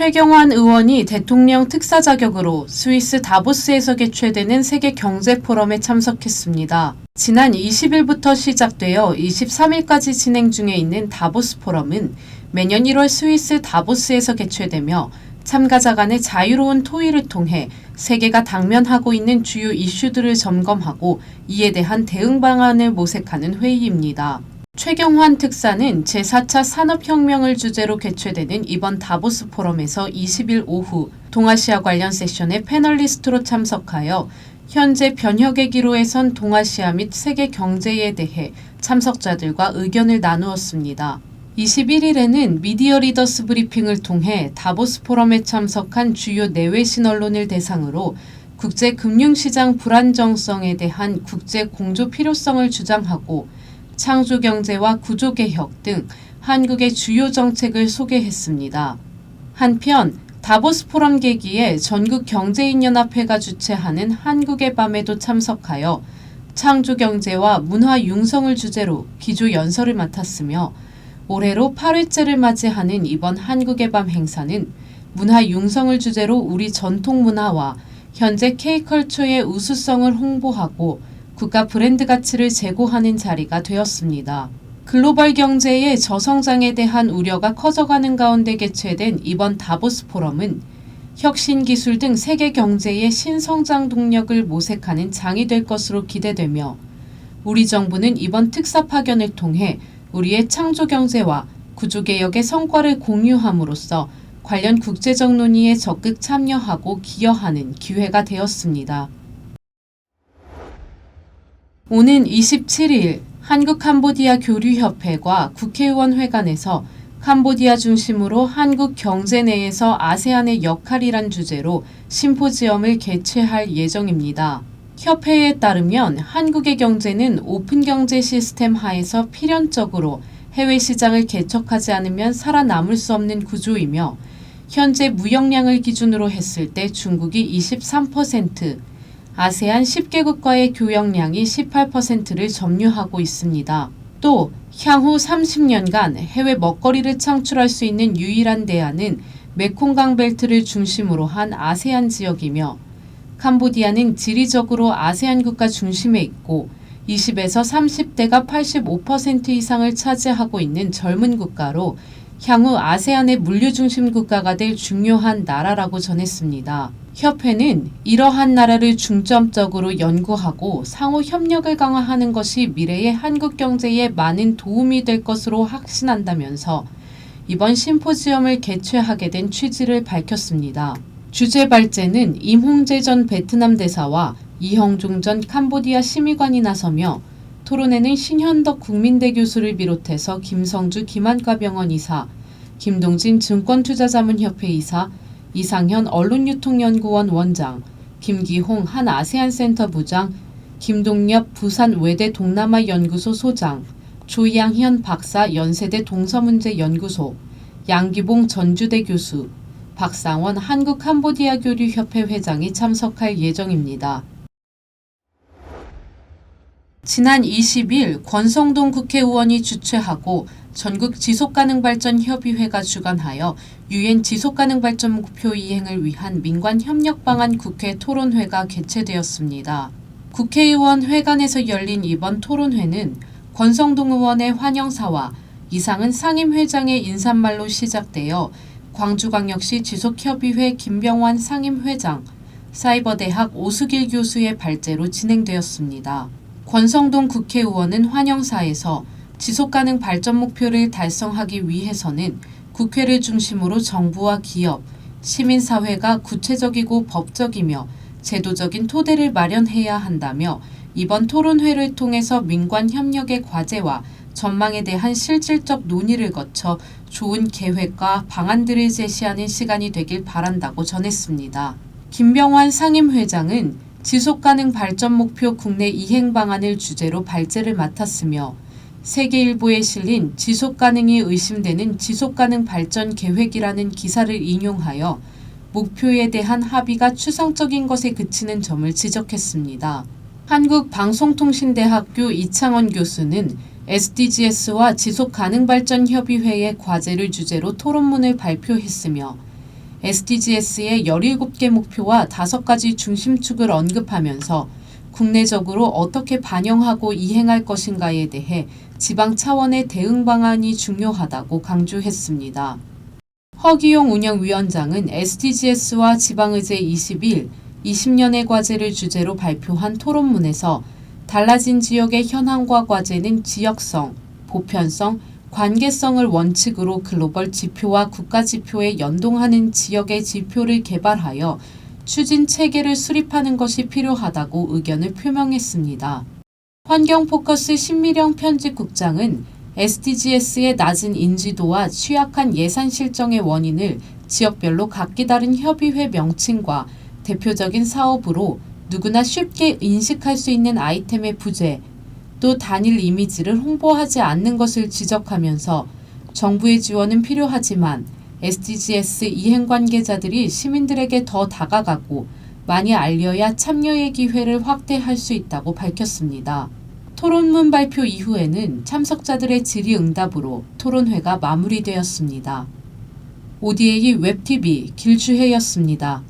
최경환 의원이 대통령 특사 자격으로 스위스 다보스에서 개최되는 세계 경제 포럼에 참석했습니다. 지난 20일부터 시작되어 23일까지 진행 중에 있는 다보스 포럼은 매년 1월 스위스 다보스에서 개최되며 참가자 간의 자유로운 토의를 통해 세계가 당면하고 있는 주요 이슈들을 점검하고 이에 대한 대응 방안을 모색하는 회의입니다. 최경환 특사는 제4차 산업혁명을 주제로 개최되는 이번 다보스 포럼에서 20일 오후 동아시아 관련 세션에 패널리스트로 참석하여 현재 변혁의 기로에 선 동아시아 및 세계 경제에 대해 참석자들과 의견을 나누었습니다. 21일에는 미디어 리더스 브리핑을 통해 다보스 포럼에 참석한 주요 내외신 언론을 대상으로 국제 금융시장 불안정성에 대한 국제 공조 필요성을 주장하고 창조 경제와 구조 개혁 등 한국의 주요 정책을 소개했습니다. 한편 다보스 포럼 계기에 전국 경제인 연합회가 주최하는 한국의 밤에도 참석하여 창조 경제와 문화 융성을 주제로 기조 연설을 맡았으며 올해로 8회째를 맞이하는 이번 한국의 밤 행사는 문화 융성을 주제로 우리 전통 문화와 현재 K컬처의 우수성을 홍보하고 국가 브랜드 가치를 제고하는 자리가 되었습니다. 글로벌 경제의 저성장에 대한 우려가 커져가는 가운데 개최된 이번 다보스 포럼은 혁신 기술 등 세계 경제의 신성장 동력을 모색하는 장이 될 것으로 기대되며 우리 정부는 이번 특사 파견을 통해 우리의 창조 경제와 구조 개혁의 성과를 공유함으로써 관련 국제적 논의에 적극 참여하고 기여하는 기회가 되었습니다. 오는 27일 한국 캄보디아 교류협회과 국회의원 회관에서 캄보디아 중심으로 한국 경제 내에서 아세안의 역할이란 주제로 심포지엄을 개최할 예정입니다. 협회에 따르면 한국의 경제는 오픈 경제 시스템 하에서 필연적으로 해외 시장을 개척하지 않으면 살아남을 수 없는 구조이며 현재 무역량을 기준으로 했을 때 중국이 23%, 아세안 10개국과의 교역량이 18%를 점유하고 있습니다. 또 향후 30년간 해외 먹거리를 창출할 수 있는 유일한 대안은 메콩강 벨트를 중심으로 한 아세안 지역이며 캄보디아는 지리적으로 아세안 국가 중심에 있고 20에서 30대가 85% 이상을 차지하고 있는 젊은 국가로 향후 아세안의 물류 중심 국가가 될 중요한 나라라고 전했습니다. 협회는 이러한 나라를 중점적으로 연구하고 상호 협력을 강화하는 것이 미래의 한국 경제에 많은 도움이 될 것으로 확신한다면서 이번 심포지엄을 개최하게 된 취지를 밝혔습니다. 주제 발제는 임홍재 전 베트남 대사와 이형종 전 캄보디아 심의관이 나서며 토론회는 신현덕 국민대 교수를 비롯해서 김성주 김한과 병원 이사, 김동진 증권투자자문협회 이사, 이상현 언론유통연구원 원장, 김기홍 한 아세안센터 부장, 김동엽 부산 외대 동남아 연구소 소장, 조양현 박사 연세대 동서문제연구소, 양기봉 전주대 교수, 박상원 한국 캄보디아 교류협회 회장이 참석할 예정입니다. 지난 20일 권성동 국회의원이 주최하고 전국 지속가능발전협의회가 주관하여 유엔 지속가능발전 목표 이행을 위한 민관 협력 방안 국회 토론회가 개최되었습니다. 국회의원 회관에서 열린 이번 토론회는 권성동 의원의 환영사와 이상은 상임회장의 인사말로 시작되어 광주광역시 지속협의회 김병완 상임회장, 사이버대학 오수길 교수의 발제로 진행되었습니다. 권성동 국회의원은 환영사에서 지속가능 발전 목표를 달성하기 위해서는 국회를 중심으로 정부와 기업, 시민사회가 구체적이고 법적이며 제도적인 토대를 마련해야 한다며 이번 토론회를 통해서 민관 협력의 과제와 전망에 대한 실질적 논의를 거쳐 좋은 계획과 방안들을 제시하는 시간이 되길 바란다고 전했습니다. 김병환 상임회장은 지속가능 발전 목표 국내 이행 방안을 주제로 발제를 맡았으며 세계일보에 실린 지속가능이 의심되는 지속가능 발전 계획이라는 기사를 인용하여 목표에 대한 합의가 추상적인 것에 그치는 점을 지적했습니다. 한국방송통신대학교 이창원 교수는 SDGs와 지속가능발전협의회의 과제를 주제로 토론문을 발표했으며 SDGs의 17개 목표와 5가지 중심축을 언급하면서 국내적으로 어떻게 반영하고 이행할 것인가에 대해 지방 차원의 대응 방안이 중요하다고 강조했습니다. 허기용 운영위원장은 SDGs와 지방의제 21, 20년의 과제를 주제로 발표한 토론문에서 달라진 지역의 현황과 과제는 지역성, 보편성, 관계성을 원칙으로 글로벌 지표와 국가 지표에 연동하는 지역의 지표를 개발하여 추진 체계를 수립하는 것이 필요하다고 의견을 표명했습니다. 환경 포커스 신미령 편집국장은 SDGs의 낮은 인지도와 취약한 예산 실정의 원인을 지역별로 각기 다른 협의회 명칭과 대표적인 사업으로 누구나 쉽게 인식할 수 있는 아이템의 부재, 또 단일 이미지를 홍보하지 않는 것을 지적하면서 정부의 지원은 필요하지만 SDGs 이행 관계자들이 시민들에게 더 다가가고 많이 알려야 참여의 기회를 확대할 수 있다고 밝혔습니다. 토론문 발표 이후에는 참석자들의 질의응답으로 토론회가 마무리되었습니다. ODA 웹TV 길주혜였습니다.